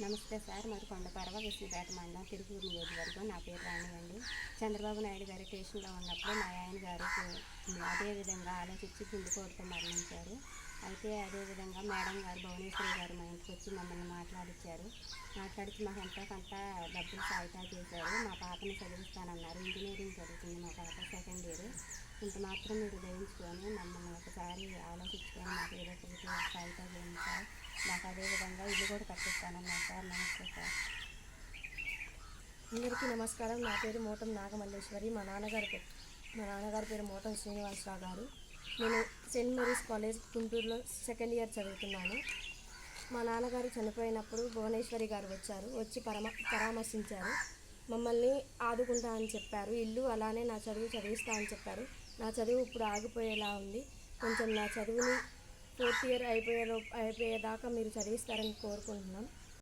నమస్తే సార్ మరి కొండపరవ విశ్వపేట మండలం తిరుపూరు నియోజకవర్గం. నా పేరు రాణి అండి. చంద్రబాబు నాయుడు గారు స్టేషన్లో ఉన్నప్పుడు మా ఆయన గారు అదేవిధంగా ఆలోచించి గుండెపోటుతో మరణించారు. అయితే అదేవిధంగా మేడం గారు భువనేశ్వరి గారు మా ఇంటికి వచ్చి మమ్మల్ని మాట్లాడిచ్చారు. మాట్లాడిచి మాకు ఎంతో కొంత డబ్బులు సాయితా చేశారు. మా పాపని చదివిస్తానన్నారు. ఇంజనీరింగ్ చదువుతుంది మా పాప సెకండ్ ఇయర్. ఇంత మాత్రం మీరు దయించుకొని మమ్మల్ని ఒకసారి ఆలోచించుకొని మాకు ఏదో ఒకటి సాయితా చేయండి సార్. మాకు అదేవిధంగా ఇల్లు కూడా కట్టిస్తానన్నారు సార్ నమస్తే సార్ అందరికీ నమస్కారం. నా పేరు మోటం నాగమల్లేశ్వరి. మా నాన్నగారి పేరు మా నాన్నగారి పేరు మోటం శ్రీనివాసరావు గారు. నేను సెయింట్ మేరీస్ కాలేజ్ గుంటూరులో సెకండ్ ఇయర్ చదువుతున్నాను. మా నాన్నగారు చనిపోయినప్పుడు భువనేశ్వరి గారు వచ్చారు. వచ్చి పరమ పరామర్శించారు. మమ్మల్ని ఆదుకుంటా అని చెప్పారు. ఇల్లు అలానే నా చదువు చదివిస్తా అని చెప్పారు. నా చదువు ఇప్పుడు ఆగిపోయేలా ఉంది. కొంచెం నా చదువుని ఫోర్త్ ఇయర్ అయిపోయే అయిపోయేదాకా మీరు చదివిస్తారని కోరుకుంటున్నాం.